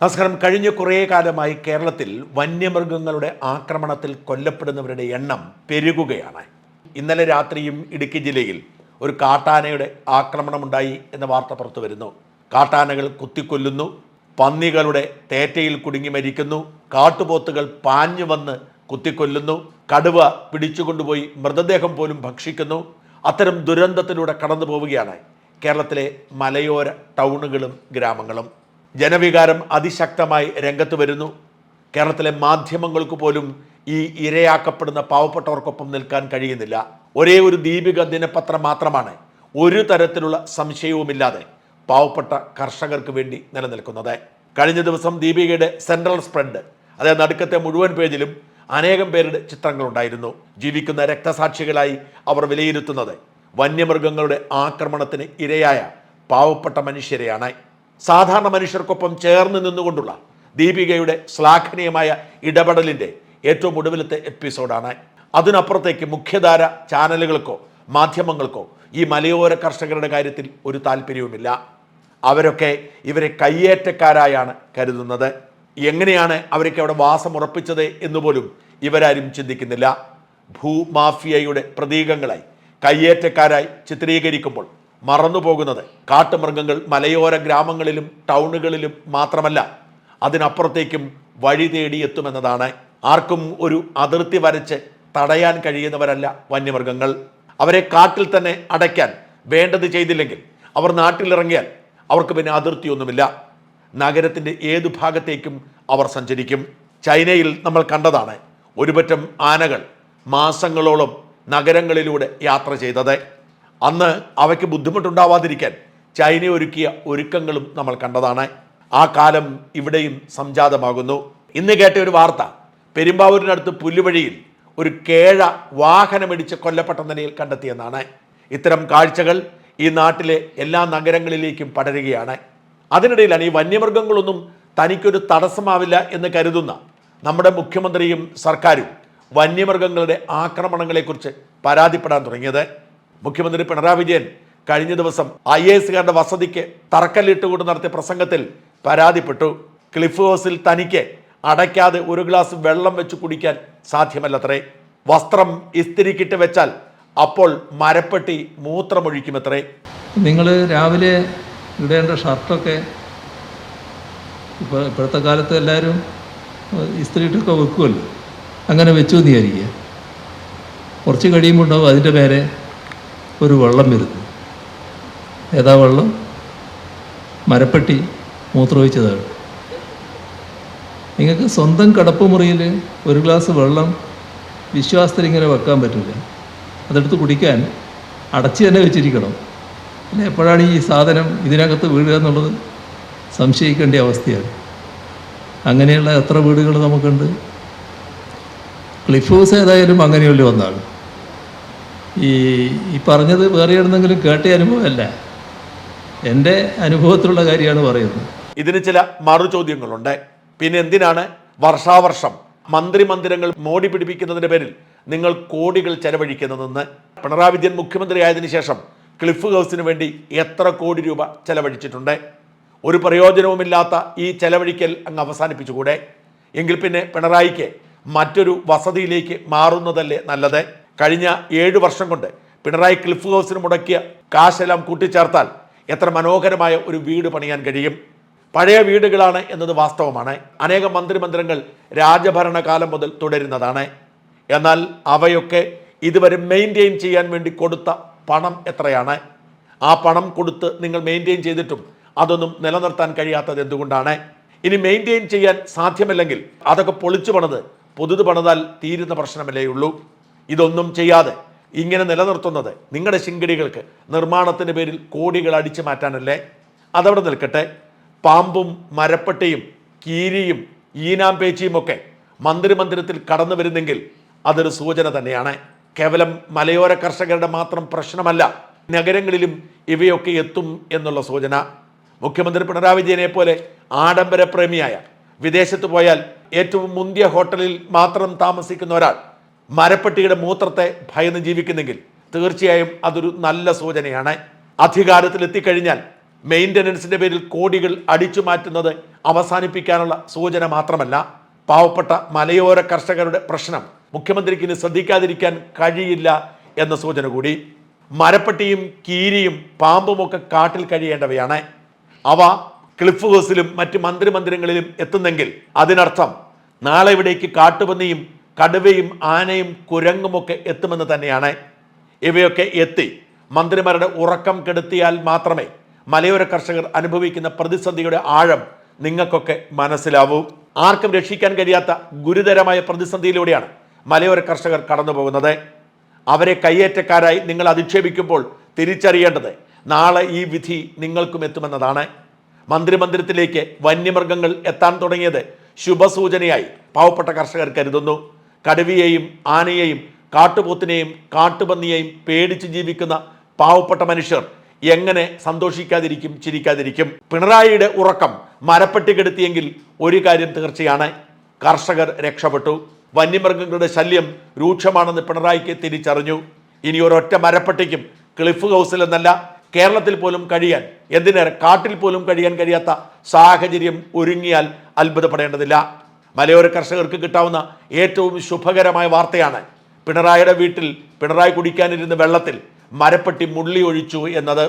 നമസ്കാരം. കഴിഞ്ഞ കുറേ കാലമായി കേരളത്തിൽ വന്യമൃഗങ്ങളുടെ ആക്രമണത്തിൽ കൊല്ലപ്പെടുന്നവരുടെ എണ്ണം പെരുകുകയാണ്. ഇന്നലെ രാത്രിയും ഇടുക്കി ജില്ലയിൽ ഒരു കാട്ടാനയുടെ ആക്രമണമുണ്ടായി എന്ന വാർത്ത പുറത്തു വരുന്നു. കാട്ടാനകൾ കുത്തിക്കൊല്ലുന്നു പന്നികളുടെ തേറ്റയിൽ കുടുങ്ങി മരിക്കുന്നു കാട്ടുപോത്തുകൾ പാഞ്ഞു വന്ന് കുത്തിക്കൊല്ലുന്നു കടുവ പിടിച്ചുകൊണ്ടുപോയി മൃതദേഹം പോലും ഭക്ഷിക്കുന്നു. അത്തരം ദുരന്തത്തിലൂടെ കടന്നു പോവുകയാണ് കേരളത്തിലെ മലയോര ടൗണുകളും ഗ്രാമങ്ങളും. ജനവികാരം അതിശക്തമായി രംഗത്ത് വരുന്നു. കേരളത്തിലെ മാധ്യമങ്ങൾക്ക് പോലും ഈ ഇരയാക്കപ്പെടുന്ന പാവപ്പെട്ടവർക്കൊപ്പം നിൽക്കാൻ കഴിയുന്നില്ല. ഒരേ ഒരു ദീപിക ദിനപത്രം മാത്രമാണ് ഒരു തരത്തിലുള്ള സംശയവുമില്ലാതെ പാവപ്പെട്ട കർഷകർക്ക് വേണ്ടി നിലനിൽക്കുന്നത്. കഴിഞ്ഞ ദിവസം ദീപികയുടെ സെൻട്രൽ സ്പ്രെഡ് അതായത് നടുക്കത്തെ മുഴുവൻ പേജിലും അനേകം പേരുടെ ചിത്രങ്ങളുണ്ടായിരുന്നു. ജീവിക്കുന്ന രക്തസാക്ഷികളായി അവർ വിലയിരുത്തുന്നത് വന്യമൃഗങ്ങളുടെ ആക്രമണത്തിന് ഇരയായ പാവപ്പെട്ട മനുഷ്യരെയാണ്. സാധാരണ മനുഷ്യർക്കൊപ്പം ചേർന്ന് നിന്നുകൊണ്ടുള്ള ദീപികയുടെ ശ്ലാഘനീയമായ ഇടപെടലിന്റെ ഏറ്റവും ഒടുവിലത്തെ എപ്പിസോഡാണ്. അതിനപ്പുറത്തേക്ക് മുഖ്യധാര ചാനലുകൾക്കോ മാധ്യമങ്ങൾക്കോ ഈ മലയോര കർഷകരുടെ കാര്യത്തിൽ ഒരു താല്പര്യവുമില്ല. അവരൊക്കെ ഇവരെ കയ്യേറ്റക്കാരായാണ് കരുതുന്നത്. എങ്ങനെയാണ് അവരൊക്കെ അവിടെ വാസം ഉറപ്പിച്ചത് എന്നുപോലും ഇവരാരും ചിന്തിക്കുന്നില്ല. ഭൂമാഫിയയുടെ പ്രതീകങ്ങളായി കയ്യേറ്റക്കാരായി ചിത്രീകരിക്കുമ്പോൾ മറന്നുപോകുന്നത്. കാട്ടുമൃഗങ്ങൾ മലയോര ഗ്രാമങ്ങളിലും ടൗണുകളിലും മാത്രമല്ല അതിനപ്പുറത്തേക്കും വഴി തേടി എത്തുമെന്നതാണ് ആർക്കും ഒരു അതിർത്തി വരച്ച് തടയാൻ കഴിയുന്നവരല്ല വന്യമൃഗങ്ങൾ. അവരെ കാട്ടിൽ തന്നെ അടയ്ക്കാൻ വേണ്ടത് ചെയ്തില്ലെങ്കിൽ അവർ നാട്ടിലിറങ്ങിയാൽ അവർക്ക് പിന്നെ അതിർത്തിയൊന്നുമില്ല. നഗരത്തിന്റെ ഏതു ഭാഗത്തേക്കും അവർ സഞ്ചരിക്കും. ചൈനയിൽ നമ്മൾ കണ്ടതാണ് ഒരുപറ്റം ആനകൾ മാസങ്ങളോളം നഗരങ്ങളിലൂടെ യാത്ര ചെയ്തത്. അന്ന് അവയ്ക്ക് ബുദ്ധിമുട്ടുണ്ടാവാതിരിക്കാൻ ചൈന ഒരുക്കിയ ഒരുക്കങ്ങളും നമ്മൾ കണ്ടതാണ്. ആ കാലം ഇവിടെയും സംജാതമാകുന്നു. ഇന്ന് കേട്ട ഒരു വാർത്ത പെരുമ്പാവൂരിനടുത്ത് പുല്ലുവഴിയിൽ ഒരു കേഴ വാഹനമിടിച്ച് കൊല്ലപ്പെട്ട നിലയിൽ കണ്ടെത്തിയെന്നാണ്. ഇത്തരം കാഴ്ചകൾ ഈ നാട്ടിലെ എല്ലാ നഗരങ്ങളിലേക്കും പടരുകയാണ്. അതിനിടയിലാണ് ഈ വന്യമൃഗങ്ങളൊന്നും തനിക്കൊരു തടസ്സമാവില്ല എന്ന് കരുതുന്ന നമ്മുടെ മുഖ്യമന്ത്രിയും സർക്കാരും വന്യമൃഗങ്ങളുടെ ആക്രമണങ്ങളെക്കുറിച്ച് പരാതിപ്പെടാൻ തുടങ്ങിയത്. മുഖ്യമന്ത്രി പിണറായി വിജയൻ കഴിഞ്ഞ ദിവസം ഐ എ എസുകാരുടെ വസതിക്ക് തറക്കല്ലിട്ടുകൊണ്ട് നടത്തിയ പ്രസംഗത്തിൽ പരാതിപ്പെട്ടു. ക്ലിഫ് ഹൗസിൽ തനിക്ക് അടയ്ക്കാതെ ഒരു ഗ്ലാസ് വെള്ളം വെച്ച് കുടിക്കാൻ സാധ്യമല്ലത്രേ. വസ്ത്രം ഇസ്തിരിക്കിട്ട് വെച്ചാൽ അപ്പോൾ മരപ്പെട്ടി മൂത്രമൊഴിക്കുമത്രേ. നിങ്ങൾ രാവിലെ ഇടേണ്ട ഷർട്ടൊക്കെ ഇപ്പോൾ ഇപ്പോഴത്തെ കാലത്ത് എല്ലാവരും ഇസ്ത്രീയിട്ടൊക്കെ വെക്കുമല്ലോ അങ്ങനെ വെച്ചു നീ കുറച്ച് കഴിയുമ്പോൾ ഉണ്ടാവും അതിന്റെ പേരെ ഒരു വെള്ളം വരുന്നു. ഏതാ വെള്ളം? മരപ്പെട്ടി മൂത്രമൊഴിച്ചതാണ്. നിങ്ങൾക്ക് സ്വന്തം കിടപ്പുമുറിയിൽ ഒരു ഗ്ലാസ് വെള്ളം വിശ്വാസത്തിൽ ഇങ്ങനെ വെക്കാൻ പറ്റില്ല. അതെടുത്ത് കുടിക്കാൻ അടച്ചു തന്നെ വെച്ചിരിക്കണം. പിന്നെ എപ്പോഴാണ് ഈ സാധനം ഇതിനകത്ത് വീഴുക എന്നുള്ളത് സംശയിക്കേണ്ട അവസ്ഥയാണ്. അങ്ങനെയുള്ള എത്ര വീടുകൾ നമുക്കുണ്ട്? ക്ലിഫ് ഹൗസ് ഏതായാലും അങ്ങനെയുള്ള ഒന്നാണ്. ഈ ഈ പറഞ്ഞത് വേറെ എവിടെന്നെങ്കിലും കേട്ട അനുഭവമല്ല. എന്റെ അനുഭവത്തിലുള്ള കാര്യമാണ് പറയുന്നത്. ഇതിന് ചില മറുചോദ്യങ്ങളുണ്ട്. പിന്നെ എന്തിനാണ് വർഷാവർഷം മന്ത്രി മന്ദിരങ്ങൾ മോടി പിടിപ്പിക്കുന്നതിന്റെ പേരിൽ നിങ്ങൾ കോടികൾ ചെലവഴിക്കുന്നതെന്ന്? പിണറായി വിജയൻ മുഖ്യമന്ത്രിയായതിനു ശേഷം ക്ലിഫ് ഹൗസിന് വേണ്ടി എത്ര കോടി രൂപ ചെലവഴിച്ചിട്ടുണ്ട്? ഒരു പ്രയോജനവുമില്ലാത്ത ഈ ചെലവഴിക്കൽ അങ്ങ് അവസാനിപ്പിച്ചുകൂടെ? എങ്കിൽ പിന്നെ പിണറായിക്ക് മറ്റൊരു വസതിയിലേക്ക് മാറുന്നതല്ലേ നല്ലത്? കഴിഞ്ഞ ഏഴ് വർഷം കൊണ്ട് പിണറായി ക്ലിഫ് ഹൗസിന് മുടക്കിയ കാശെല്ലാം കൂട്ടിച്ചേർത്താൽ എത്ര മനോഹരമായ ഒരു വീട് പണിയാൻ കഴിയും? പഴയ വീടുകളാണ് എന്നത് വാസ്തവമാണ്. അനേകം മന്ത്രിമന്ദിരങ്ങൾ രാജഭരണകാലം മുതൽ തുടരുന്നതാണ്. എന്നാൽ അവയൊക്കെ ഇതുവരെ മെയിന്റെയിൻ ചെയ്യാൻ വേണ്ടി കൊടുത്ത പണം എത്രയാണ്? ആ പണം കൊടുത്ത് നിങ്ങൾ മെയിന്റെയിൻ ചെയ്തിട്ടും അതൊന്നും നിലനിർത്താൻ കഴിയാത്തത് എന്തുകൊണ്ടാണ്? ഇനി മെയിന്റെയിൻ ചെയ്യാൻ സാധ്യമല്ലെങ്കിൽ അതൊക്കെ പൊളിച്ചു പണിത് പുതുത് പണിതാൽ തീരുന്ന പ്രശ്നമല്ലേ ഉള്ളൂ. ഇതൊന്നും ചെയ്യാതെ ഇങ്ങനെ നിലനിർത്തുന്നത് നിങ്ങളുടെ ശിങ്കിടികൾക്ക് നിർമ്മാണത്തിന്റെ പേരിൽ കോടികൾ അടിച്ചു മാറ്റാനല്ലേ? അതവിടെ നിൽക്കട്ടെ. പാമ്പും മരപ്പെട്ടിയും കീരിയും ഈനാമ്പേച്ചിയും ഒക്കെ മന്ത്രിമന്ദിരത്തിൽ കടന്നു വരുന്നെങ്കിൽ അതൊരു സൂചന തന്നെയാണ്. കേവലം മലയോര കർഷകരുടെ മാത്രം പ്രശ്നമല്ല നഗരങ്ങളിലും ഇവയൊക്കെ എത്തും എന്നുള്ള സൂചന. മുഖ്യമന്ത്രി പിണറായി വിജയനെ പോലെ ആഡംബര പ്രേമിയായ വിദേശത്ത് പോയാൽ ഏറ്റവും മുന്തിയ ഹോട്ടലിൽ മാത്രം താമസിക്കുന്ന ഒരാൾ മരപ്പെട്ടിയുടെ മൂത്രത്തെ ഭയന്ന് ജീവിക്കുന്നെങ്കിൽ തീർച്ചയായും അതൊരു നല്ല സൂചനയാണ്. അധികാരത്തിൽ എത്തിക്കഴിഞ്ഞാൽ മെയിന്റനൻസിന്റെ പേരിൽ കോടികൾ അടിച്ചു മാറ്റുന്നത് അവസാനിപ്പിക്കാനുള്ള സൂചന മാത്രമല്ല. പാവപ്പെട്ട മലയോര കർഷകരുടെ പ്രശ്നം മുഖ്യമന്ത്രിക്ക് ഇനി ശ്രദ്ധിക്കാതിരിക്കാൻ കഴിയില്ല എന്ന സൂചന കൂടി. മരപ്പട്ടിയും കീരിയും പാമ്പുമൊക്കെ കാട്ടിൽ കഴിയേണ്ടവയാണ്. അവ ക്ലിഫ് ഹൗസിലും മറ്റ് മന്ത്രിമന്ദിരങ്ങളിലും എത്തുന്നെങ്കിൽ അതിനർത്ഥം നാളെ ഇവിടേക്ക് കാട്ടുപന്നിയും കടുവയും ആനയും കുരങ്ങുമൊക്കെ എത്തുമെന്ന് തന്നെയാണ്. ഇവയൊക്കെ എത്തി മന്ത്രിമാരുടെ ഉറക്കം കെടുത്തിയാൽ മാത്രമേ മലയോര കർഷകർ അനുഭവിക്കുന്ന പ്രതിസന്ധിയുടെ ആഴം നിങ്ങൾക്കൊക്കെ മനസ്സിലാവൂ. ആർക്കും രക്ഷിക്കാൻ കഴിയാത്ത ഗുരുതരമായ പ്രതിസന്ധിയിലൂടെയാണ് മലയോര കർഷകർ കടന്നു പോകുന്നത് അവരെ കയ്യേറ്റക്കാരായി നിങ്ങൾ അധിക്ഷേപിക്കുമ്പോൾ തിരിച്ചറിയേണ്ടത് നാളെ ഈ വിധി നിങ്ങൾക്കും എത്തുമെന്നതാണ്. മന്ത്രിമന്ദിരത്തിലേക്ക് വന്യമൃഗങ്ങൾ എത്താൻ തുടങ്ങിയത് ശുഭസൂചനയായി പാവപ്പെട്ട കർഷകർ കരുതുന്നു. കടുവയെയും ആനയെയും കാട്ടുപോത്തിനെയും കാട്ടുപന്നിയെയും പേടിച്ച് ജീവിക്കുന്ന പാവപ്പെട്ട മനുഷ്യർ എങ്ങനെ സന്തോഷിക്കാതിരിക്കും ചിരിക്കാതിരിക്കും? പിണറായിയുടെ ഉറക്കം മരപ്പെട്ടി കെടുത്തിയെങ്കിൽ ഒരു കാര്യം തീർച്ചയാണ് കർഷകർ രക്ഷപ്പെട്ടു. വന്യമൃഗങ്ങളുടെ ശല്യം രൂക്ഷമാണെന്ന് പിണറായിക്ക് തിരിച്ചറിഞ്ഞു. ഇനി ഒരൊറ്റ മരപ്പട്ടിക്കും ക്ലിഫ് ഹൗസിൽ എന്നല്ല കേരളത്തിൽ പോലും കഴിയാൻ എന്തിനേറെ കാട്ടിൽ പോലും കഴിയാൻ കഴിയാത്ത സാഹചര്യം ഒരുങ്ങിയാൽ അത്ഭുതപ്പെടേണ്ടതില്ല. മലയോര കർഷകർക്ക് കിട്ടാവുന്ന ഏറ്റവും ശുഭകരമായ വാർത്തയാണ് പിണറായിയുടെ വീട്ടിൽ പിണറായി കുടിക്കാനിരുന്ന വെള്ളത്തിൽ മരപ്പെട്ടി മുള്ളി ഒഴിച്ചു എന്നത്.